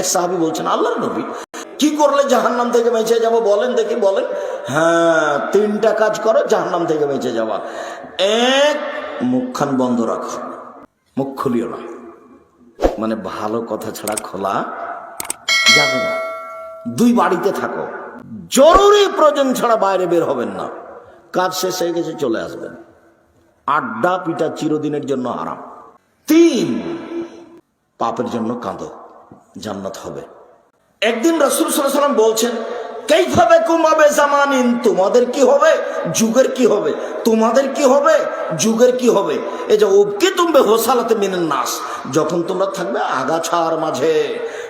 এক সাহাবি বলছেন, আল্লাহর নবী, কি করলে জাহান্নাম থেকে বেঁচে যাব বলেন দেখি, বলেন? হ্যাঁ তিনটা কাজ করো, জাহান্নাম থেকে বেঁচে যাওয়া এক, মুখখান বন্ধ রাখো, মুখ খুলিও না। মানে ভালো কথা ছাড়া খোলা যাবে না। দুই বাড়িতে থাকো, জরুরি প্রয়োজন ছাড়া বাইরে বের হবেন না। কাজ শেষ হয়ে গেছে, চলে আসবেন। আড্ডা পিটা চিরদিনের জন্য আরাম তিন, পাপের জন্য কাঁদো। জান্নাত হবে। একদিন রসুল সাল্লাম বলছেন, কেইভাবে কুমাবে জামানিন? তোমাদের কি হবে? যুগের কি হবে? তোমাদের কি হবে? যুগের কি হবে? এই যে ওকে তুমি হোসালাতে মিনের নাস। যখন তোমরা থাকবে আগাছার মাঝে।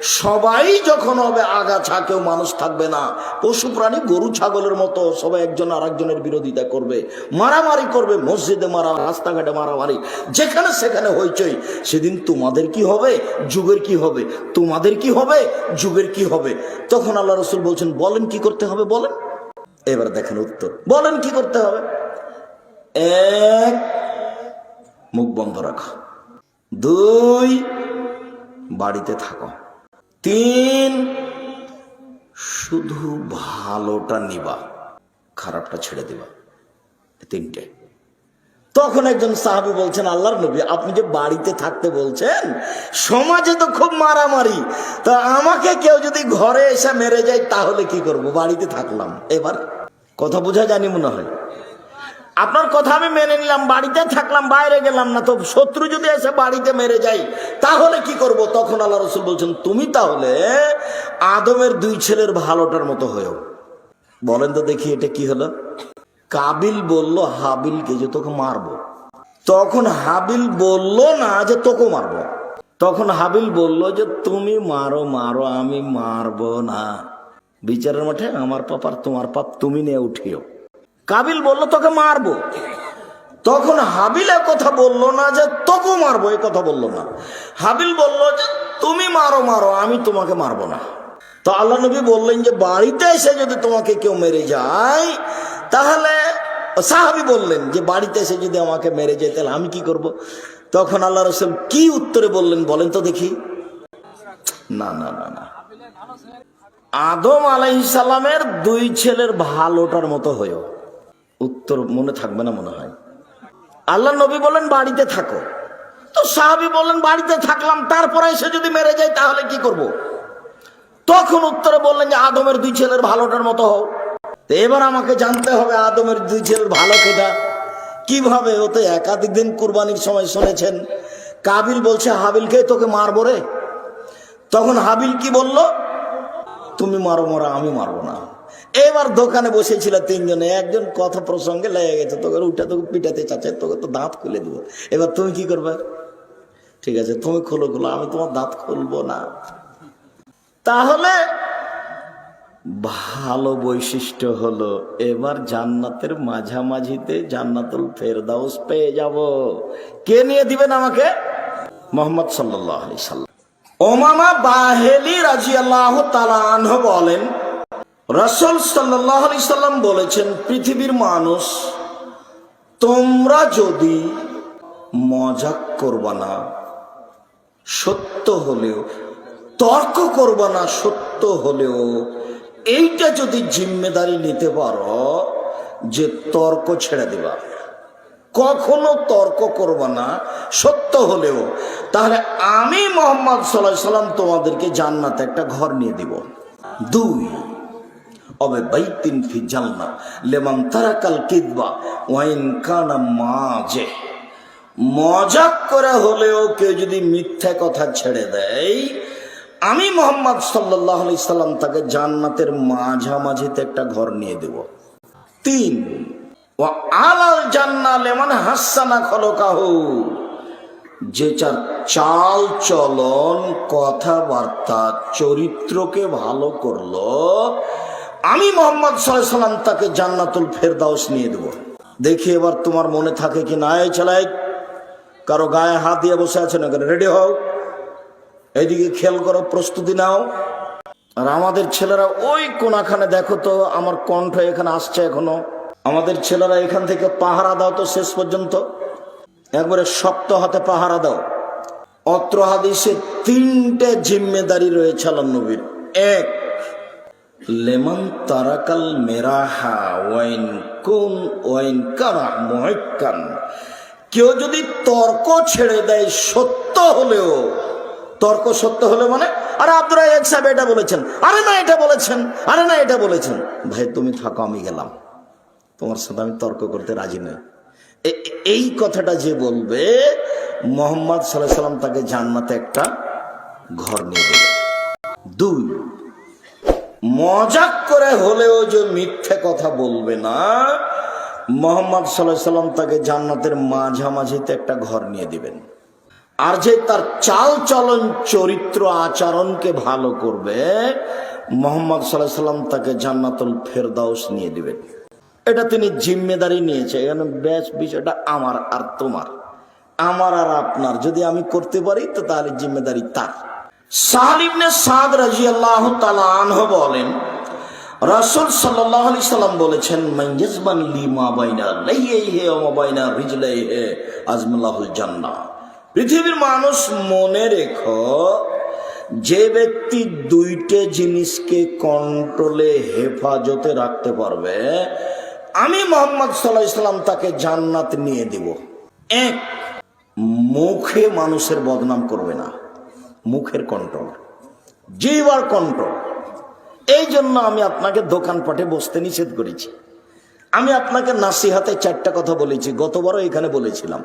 সবাই যখন হবে আগাছা, কেউ মানুষ থাকবে না। পশু প্রাণী, গরু, ছাগলের মতো সবাই একজন আর একজনের বিরোধিতা করবে। মারামারি করবে, মসজিদে মারা, রাস্তাঘাটে মারামারি, যেখানে সেখানে হইচই। সেদিন তোমাদের কি হবে? যুগের কি হবে? তোমাদের কি হবে? যুগের কি হবে? তখন আল্লাহ রসুল বলছেন, বলেন কি করতে হবে, বলেন। এবার দেখেন উত্তর। বলেন কি করতে হবে? এক, মুখ বন্ধ রাখো। দুই, বাড়িতে থাকো। তিন। শুধু ভালোটা নিবা, খারাপটা ছেড়ে দিবা। তিনটে। তখন একজন সাহাবি বলছেন, আল্লাহর নবী, আপনি যে বাড়িতে থাকতে বলছেন, সমাজে তো খুব মারামারি। তা আমাকে কেউ যদি ঘরে এসে মেরে যায়, তাহলে কি করব? বাড়িতে থাকলাম। এবার কথা বোঝা জানি মনে হয়। আপনার কথা আমি মেনে নিলাম, বাড়িতে থাকলাম, বাইরে গেলাম না, তো শত্রু যদি এসে বাড়িতে মেরে যাই তাহলে কি করব? তখন আল্লাহ রসুল বলছেন, তুমি তাহলে আদমের দুই ছেলের ভালোটার মতো হয়েও। বলেন তো দেখি এটা কি হলো। কাবিল বলল, হাবিলকে যে তোকে মারবো। তখন হাবিল বলল, না, যে তোকে মারবো। তখন হাবিল বলল, যে তুমি মারো মারো, আমি মারবো না। বিচারের মাঠে আমার পাপ আর তোমার পাপ তুমি নিয়ে উঠিও। কাবিল বলল, তোকে মারবো। তখন হাবিল কথা বলল না যে তোকে মারবো। এই কথা বলল না। হাবিল বলল যে, তুমি মারো মারো, আমি তোমাকে মারবো না। তো আল্লাহ নবী বললেন যে, বাড়িতে এসে যদি তোমাকে কেউ মেরে যায়, তাহলে সাহাবি বললেন যে, বাড়িতে এসে যদি আমাকে মেরে যায়, তাহলে আমি কি করব? তখন আল্লাহ রসুল কি উত্তরে বললেন বলেন তো দেখি। না না না না। আদম আলাইসালামের দুই ছেলের ভালোটার মতো হয়েও। উত্তর মনে থাকবে না মনে হয়। আল্লাহ নবী বলেন, বাড়িতে থাকো। তো সাহাবি বললেন, বাড়িতে থাকলাম, তারপরে এসে যদি মেরে যায়, তাহলে কি করব। তখন উত্তরে বললেন যে, আদমের দুই ছেলের ভালোটার মতো হও। তো এবার আমাকে জানতে হবে, আদমের দুই ছেলের ভালো কেটা কীভাবে? ওতে একাধিক দিন কুরবানির সময় শুনেছেন। কাবিল বলছে, হাবিলকে তোকে মারবো রে? তখন হাবিল কি বলল, তুমি মারো মরা, আমি মারবো না। এবার দোকানে বসেছিল তিনজনে, একজন কথা প্রসঙ্গে লেগে গেছে, তোকে উঠে তোকে পিটাতে চাচ্ছে, তোকে তো দাঁত খুলে দেবো। এবার তুমি কি করবে? ঠিক আছে, তুমি খোলো খোলো, আমি তোমার দাঁত খুলবো না। তাহলে ভালো বৈশিষ্ট্য হলো, এবার জান্নাতের মাঝামাঝিতে জান্নাতুল ফেরদাউস পেয়ে যাব। কে নিয়ে দিবেন আমাকে? মোহাম্মদ সাল্লাহ ওমামা বাহেলি রাজি আল্লাহ তালাহ বলেন রসল সাল্লাম বলেছেন, পৃথিবীর মানুষ, তোমরা যদি মজাক করবা না, সত্য হলেও, তর্ক করবা না, সত্য হলেও, এইটা যদি জিম্মেদারি নিতে পারো, যে তর্ক ছেড়ে দিবা। কখনো তর্ক করবা না, সত্য হলেও। তাহলে আমি মোহাম্মদ সাল্লাহ সাল্লাম তোমাদেরকে জান্নাতে একটা ঘর নিয়ে দিব। দুই অবে বাইতিন ফি জান্নাত লেমান তারাকাল কিদবা, ওয়াইন কানা মাঝে মজাক করে হলেও কেউ যদি মিথ্যা কথা ছেড়ে দেয়, আমি মোহাম্মদ সাল্লাহ আলি সাল্লাম তাকে জান্নাতের মাঝামাঝিতে একটা ঘর নিয়ে দেব। তিন ও আলাল জান্নাল এমন হাসানা খলকাহু। যে চার চাল চলন, কথাবার্তা, চরিত্রকে ভালো করল আমি মোহাম্মদ সাল্লাম তাকে জান্নাতুল ফেরদাউস নিয়ে দেব। দেখি এবার তোমার মনে থাকে কি না, এই ছেলাই কারও গায়ে হাত দিয়ে বসে আছেন এখানে রেডি হও। এইদিকে খেয়াল করো, প্রস্তুতি নাও। আর আমাদের ছেলেরা ওই কোনাখানে দেখো তো, আমার কণ্ঠ এখানে আসছে এখনও। আমাদের ছেলেরা এখান থেকে পাহারা দাও তো শেষ পর্যন্ত। একবারে শক্ত হাতে পাহারা দাও। অত্র হাদিসে তিনটে জিম্মেদারি রয়েছে আল্লাহ নবীর। এক লেমন তারাকাল মেরাহা, ওয়াইন কোন ওয়াইন কারা মহেকান কেউ যদি তর্ক ছেড়ে দেয় সত্য হলেও, তর্ক সত্য হলে মানে আরে আব্দুল এক সাহেব এটা বলেছেন, আরে না এটা বলেছেন, আরে না এটা বলেছেন। ভাই, তুমি থাকো, আমি গেলাম। তোমার সাথে আমি তর্ক করতে রাজি নই। এই কথাটা যে বলবে, মোহাম্মদ সাল্লাহ সাল্লাম তাকে জান্নাতে একটা ঘর নিয়ে দেবে দুই মজাক করে হলেও যে মিথ্যে কথা বলবে না, মোহাম্মদ সাল্লাহ সাল্লাম তাকে জান্নাতের মাঝামাঝিতে একটা ঘর নিয়ে দিবেন। আর যে তার চাল চলন চরিত্র আচরণকে ভালো করবে, মোহাম্মদ সাল্লাহ সাল্লাম তাকে জান্নাতুল ফেরদাউস নিয়ে দিবেন। এটা তিনি জিম্মেদারি নিয়েছে। এখানে ব্যাস বিষয়টা আমার আর তোমার। আমার আর আপনার। যদি আমি করতে পারি, তো তাহলে জিম্মেদারি তার। সাদ বলেন বলেছেন মা জান্নাহ। পৃথিবীর মানুষ মনে রেখো, যে ব্যক্তি দুইটে জিনিসকে কন্ট্রোলে, হেফাজতে রাখতে পারবে, আমি মোহাম্মদ সাল্লাহ ইসলাম তাকে জান্নাত নিয়ে দিব। এক, মুখে মানুষের বদনাম করবে না। মুখের কন্ট্রোল জিবার কন্ট্রোল এই জন্য আমি আপনাকে দোকানপাটে বসতে নিষেধ করেছি। আমি আপনাকে নাসিহাতে চারটা কথা বলেছি, গতবারও এখানে বলেছিলাম।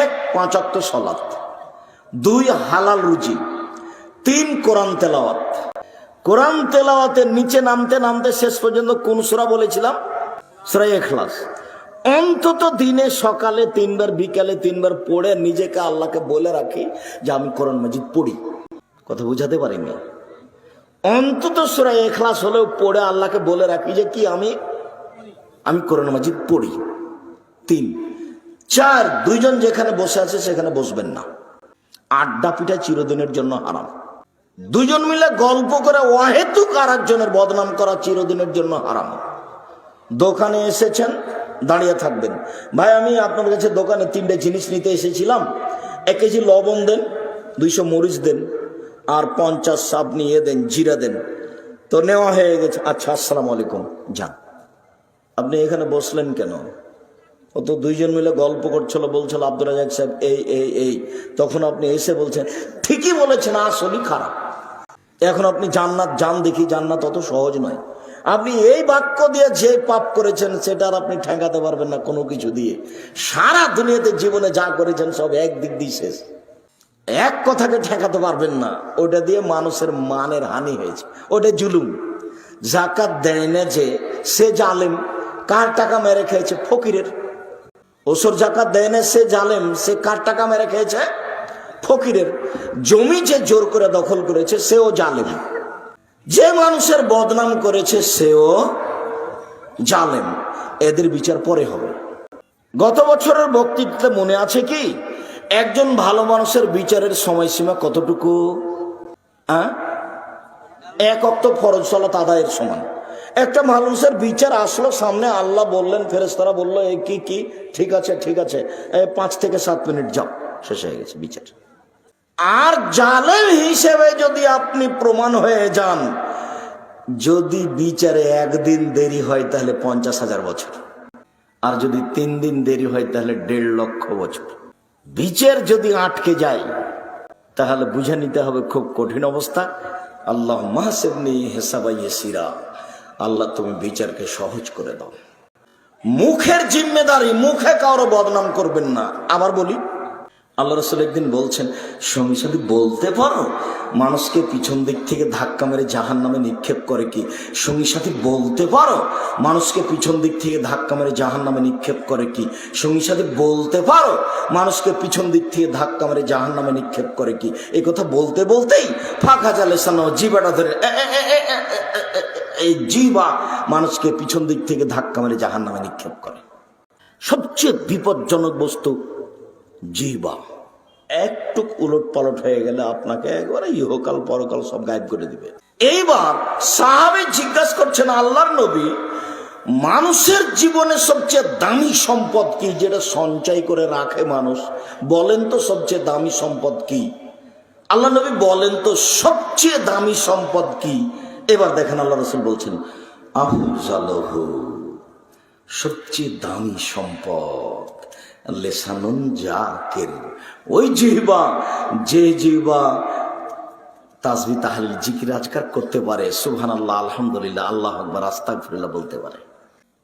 এক পাঁচাত্ত সলাত দুই, হালাল রুজি। তিন, কোরআন তেলাওয়াত। কোরআন তেলাওয়াতের নিচে নামতে নামতে শেষ পর্যন্ত কোন সুরা বলেছিলাম? সুরাই এখলাস অন্তত দিনে সকালে তিনবার, বিকালে তিনবার পড়ে নিজেকে আল্লাহকে বলে রাখি যে আমি কোরআন মাজিদ পড়ি। কথা বুঝাতে পারিনি। অন্তত সুরা এখলাস হলেও পড়ে আল্লাহকে বলে রাখি যে কি আমি আমি কোরআন মাজিদ পড়ি। তিন, চার, দুইজন যেখানে বসে আছে সেখানে বসবেন না। আড্ডা পিঠা চিরদিনের জন্য হারাম। দুজন মিলে গল্প করে অহেতুক আর একজনের বদনাম করা চিরদিনের জন্য হারাম। দোকানে এসেছেন দাঁড়িয়ে থাকবেন। ভাই, আমি আপনার কাছে দোকানে তিনটে জিনিস নিতে এসেছিলাম। এক কেজি লবণ দেন, দুইশো মরিচ দেন, আর পঞ্চাশ আপনি ইয়ে দেন, জিরা দেন। তো নেওয়া হয়ে গেছে। আচ্ছা আসসালামু আলাইকুম। যান। আপনি এখানে বসলেন কেন? ও তো দুইজন মিলে গল্প করছিল, বলছিল আব্দুল রাজাক সাহেব, এই এই এই। তখন আপনি এসে বলছেন, ঠিকই বলেছেন, আসলই খারাপ। এখন আপনি জান্নাত, যান দেখি, জান্নাত অত সহজ নয়। আপনি এই বাক্য দিয়ে যে পাপ করেছেন, সেটা আপনি ঠেকাতে পারবেন না কোনো কিছু দিয়ে। সারা দুনিয়াতে জীবনে যা করেছেন, সব একদিক দিয়ে শেষ। এক কথাকে ঠেকাতে পারবেন না। ওটা দিয়ে মানুষের মানের হানি হয়েছে। ওটা জুলুম। জাকাত দেয় না যে সে জালেম, কার টাকা মেরে খেয়েছে? ফকিরের। ওসর জাকাত দেয় না সে জালেম, সে কার টাকা মেরে খেয়েছে? ফকিরের। জমি যে জোর করে দখল করেছে, সেও জালেম। যে মানুষের বদনাম করেছে, সেও জালেম। এদের বিচার পরে হবে। গত বছরের বক্তৃতাতে মনে আছে কি? একজন ভালো মানুষের বিচারের সময়সীমা কতটুকু? হ্যাঁ? এক অক্ত ফরজ সলাত আদায়ের সমান। একটা মানুষের বিচার আসলো সামনে, আল্লাহ বললেন ফেরেস্তারা বলল কি কি? ঠিক আছে ঠিক আছে। পাঁচ থেকে সাত মিনিট যাও। শেষ হয়ে গেছে বিচার। আর জালেম হিসেবে যদি আপনি প্রমাণ হয়ে যান, যদি বিচারে একদিন দেরি হয় তাহলে পঞ্চাশ হাজার বছর। আর যদি তিন দিন দেরি হয় তাহলে দেড় লক্ষ বছর। বিচার যদি আটকে যায়, তাহলে বুঝে নিতে হবে খুব কঠিন অবস্থা। আল্লাহ মাহসেবনি হেসাবাইয়ে সিরা আল্লাহ তুমি বিচারকে সহজ করে দাও। মুখের জিম্মেদারি, মুখে কারও বদনাম করবেন না। আবার বলি আল্লাহ রসুল একদিন বলছেন সঙ্গী সাথে বলতে পারো? মানুষকে পিছন দিক থেকে ধাক্কা মেরে জাহান নামে নিক্ষেপ করে কি? সঙ্গী সাথী, বলতে পারো? মানুষকে পিছন দিক থেকে ধাক্কা মেরে জাহান নামে নিক্ষেপ করে কি? সঙ্গী সাথী, বলতে পারো? মানুষকে পিছন দিক থেকে ধাক্কা মেরে জাহান নামে নিক্ষেপ করে কি? এ কথা বলতে বলতেই ফাঁকা চালে সানো জিবাটা ধরে এই জিবা মানুষকে পিছন দিক থেকে ধাক্কা মেরে জাহান নামে নিক্ষেপ করে। সবচেয়ে বিপজ্জনক বস্তু জিবা একটু উলট পালট হয়ে গেলে আপনাকে একবারে ইহকাল পরকাল সব গায়েব করে দিবে। এইবার সাহাবে জিজ্ঞাসা করছেন, আল্লাহর নবী, মানুষের জীবনে সবচেয়ে দামি সম্পদ কি যেটা সঞ্চয় করে রাখে মানুষ? বলেন তো সবচেয়ে দামি সম্পদ কি? আল্লাহ নবী বলেন তো সবচেয়ে দামি সম্পদ কি? এবার দেখেন আল্লাহ রসুল বলছেন আফজালহু সবচেয়ে দামি সম্পদ লেসানুন জাকের। ওই জিহবা, যে জিহবা তাজবি তাহলিল জিকির আজকার করতে পারে সুবহান আল্লাহ আলহামদুলিল্লাহ, আল্লাহ আকবর আস্তাক ফিরুল্লাহ বলতে পারে।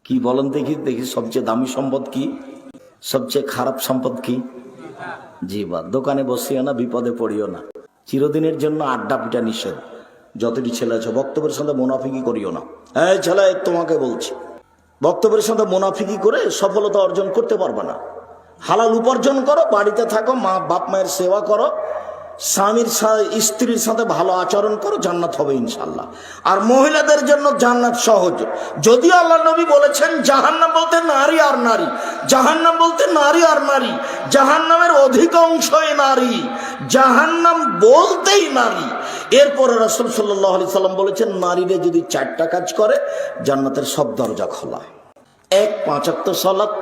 কি বলেন দেখি দেখি সবচেয়ে দামি সম্পদ কি? সবচেয়ে খারাপ সম্পদ কি? জিবা দোকানে বসিও না, বিপদে পড়িও না। চিরদিনের জন্য আড্ডা পিটা নিষেধ। যতটি ছেলে আছে, বক্তব্যের সাথে মুনাফিকি করিও না। এই ছেলে, তোমাকে বলছি, বক্তব্যের সাথে মুনাফিকি করে সফলতা অর্জন করতে পারবে না। হালাল উপার্জন করো, বাড়িতে থাকো, মা, বাপ মায়ের সেবা করো, স্বামীর স্ত্রীর সাথে ভালো আচরণ করো, জান্নাত হবে ইনশাল্লাহ আর মহিলাদের জন্য জান্নাত সহজ। যদিও আল্লাহ নবী বলেছেন, জাহান্নাম বলতে নারী আর নারী। জাহান্নাম বলতে নারী আর নারী। জাহান্নামের অধিকাংশই নারী। জাহান্নাম বলতেই নারী। এরপরে রাসুল সাল্লাহ আলি সাল্লাম বলেছেন, নারীরা যদি চারটা কাজ করে, জান্নাতের সব দরজা খোলা। এক পাঁচাত্তর সলাৎ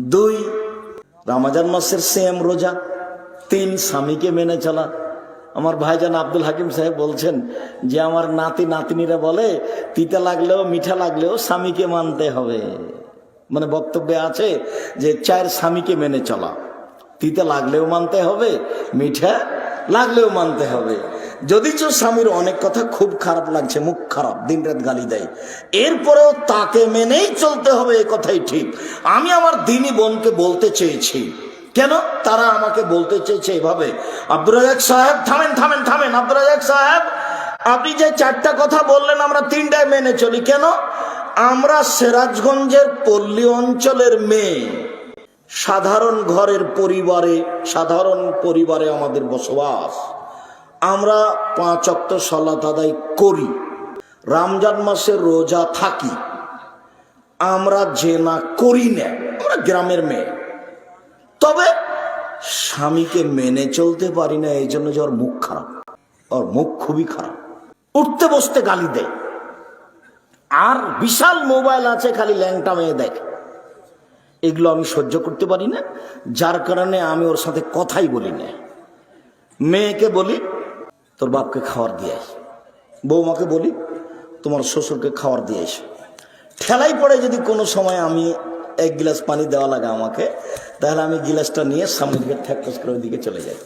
দুই, রামাজান মাসের সেম রোজা। তিন, স্বামীকে মেনে চলা। আমার ভাইজান আব্দুল হাকিম সাহেব বলছেন যে, আমার নাতি নাতনিরা বলে, তিতা লাগলেও মিঠা লাগলেও স্বামীকে মানতে হবে। মানে বক্তব্যে আছে যে, চার স্বামীকে মেনে চলা। তিতা লাগলেও মানতে হবে, মিঠা লাগলেও মানতে হবে। যদিচ স্বামীর অনেক কথা খুব খারাপ লাগছে, মুখ খারাপ দিন রাত গালি দেয়, এরপরেও তাকে মেনেই চলতে হবে, এ কথাই ঠিক। আমি আমার দিনী বোনকে বলতে চেয়েছি। কেন? তারা আমাকে বলতে চেয়েছে এভাবে, আব্দুর রাজাক সাহেব, থামেন থামেন থামেন, আব্দুর রাজাক সাহেব, আপনি যে চারটা কথা বললেন, আমরা তিনটায় মেনে চলি। কেন? আমরা সিরাজগঞ্জের পল্লী অঞ্চলের মেয়ে। সাধারণ ঘরের পরিবারে, সাধারণ পরিবারে আমাদের বসবাস। আমরা পাঁচ অক্ত সলাত আদায় করি। রমজান মাসে রোজা থাকি। আমরা যে না করি না। আমরা গ্রামের মেয়ে। তবে স্বামীকে মেনে চলতে পারি না, এই জন্য যে ওর মুখ খারাপ। ওর মুখ খুবই খারাপ। উঠতে বসতে গালি দেয়। আর বিশাল মোবাইল আছে, খালি ল্যাংটা মেয়ে দেখে। এগুলো আমি সহ্য করতে পারি না। যার কারণে আমি ওর সাথে কথাই বলি না। মেয়েকে বলি তোর বাপকে খাবার দিয়ে আস বৌমাকে বলি, তোমার শ্বশুরকে খাবার দিয়ে আস ঠেলাই পড়ে যদি কোনো সময় আমি এক গিলাস পানি দেওয়া লাগে আমাকে, তাহলে আমি গিলাসটা নিয়ে সামনের দিকে ঠ্যাকস করে ওই দিকে চলে যাই।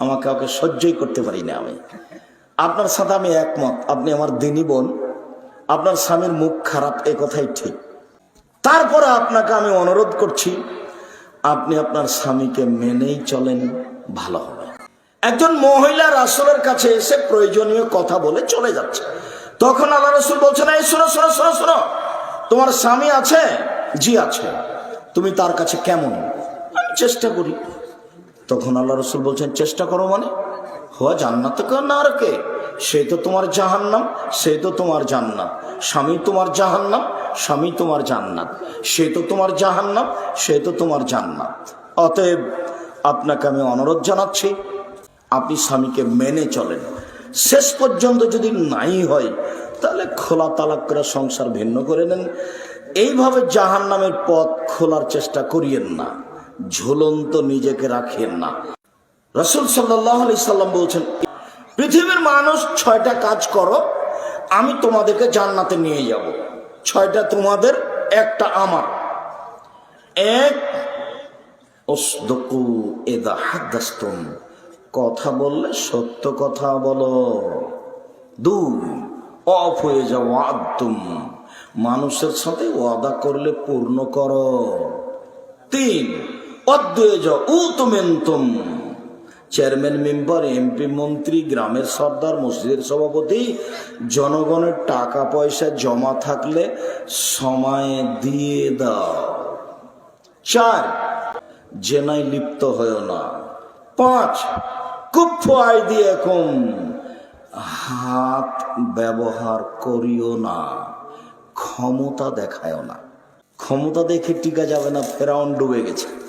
আমাকে কাউকে সহ্যই করতে পারি না আমি। আপনার সাথে আমি একমত, আপনি আমার দিনী বোন, আপনার স্বামীর মুখ খারাপ, এ কথাই ঠিক। তারপরে আপনাকে আমি অনুরোধ করছি, আপনি আপনার স্বামীকে মেনেই চলেন ভালো হবে। একজন মহিলা রাসুলের কাছে এসে প্রয়োজনীয় কথা বলে চলে যাচ্ছে। তখন আল্লাহ রসুল বলছেন, এই শোনো শোনো শোনো শোনো, তোমার স্বামী আছে? জি আছে। তুমি তার কাছে কেমন? আমি চেষ্টা করি। তখন আল্লাহ রসুল বলছেন, চেষ্টা করো মানে? হওয়া জান্নাত না আর কে? সে তো তোমার জাহান্নাম, সে তো তোমার জান্নাত। স্বামী তোমার জাহান্নাম, স্বামী তোমার জান্নাত। সে তো তোমার জাহান্নাম, সে তো তোমার জান্নাত। অতএব আপনাকে আমি অনুরোধ জানাচ্ছি আপনি স্বামীকে মেনে চলেন। শেষ পর্যন্ত যদি নাই হয়, তাহলে খোলা তালাক করে সংসার ভিন্ন করে নেন। এইভাবে জাহান নামের পথ খোলার চেষ্টা করিয়েন না, ঝুলন্ত নিজেকে রাখেন না। রসুল সাল্লাম বলছেন, পৃথিবীর মানুষ, ছয়টা কাজ করো, আমি তোমাদেরকে জান্নাতে নিয়ে যাব। ছয়টা তোমাদের, একটা আমার। এক এদা হাদাস্তুম। কথা বললে সত্য কথা বলো। দুই, অফ হয়ে যাও আদতুম। মানুষের সাথে ওয়াদা করলে পূর্ণ করো। তিন অদ্বয়ে যাও উ তুমেন্তুম চেয়ারম্যান, মেম্বার, এমপি, মন্ত্রী, গ্রামের সর্দার, মসজিদের সভাপতি, জনগণের টাকা পয়সা জমা থাকলে সময় দিয়ে দাও। চার, জেনায় লিপ্ত হয় না। পাঁচ কুফ দিয়ে কম। হাত ব্যবহার করিও না, ক্ষমতা দেখায়ও না। ক্ষমতা দেখে টিকা যাবে না, ফেরাউন ডুবে গেছে।